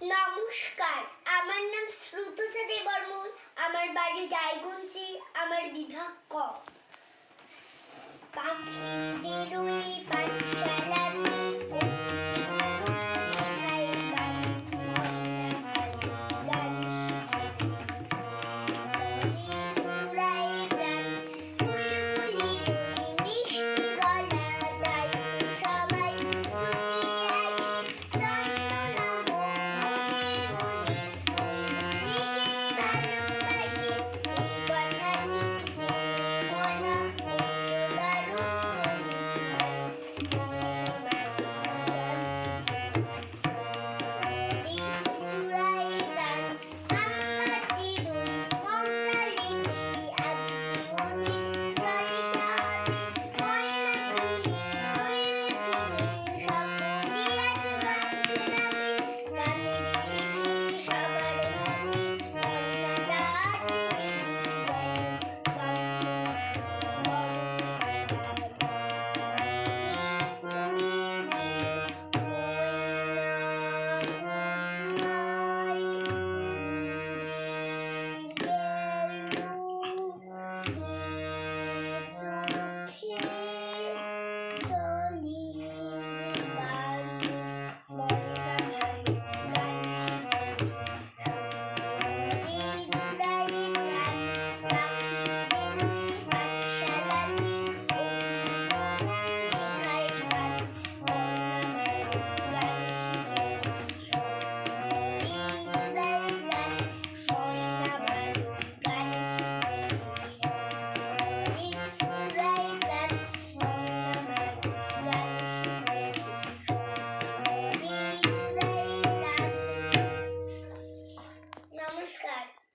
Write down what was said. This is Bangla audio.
নমস্কার আমার নাম শ্রুতসা দেবর্মন আমার বাড়ি রায়গঞ্জে আমার বিভাগ ক।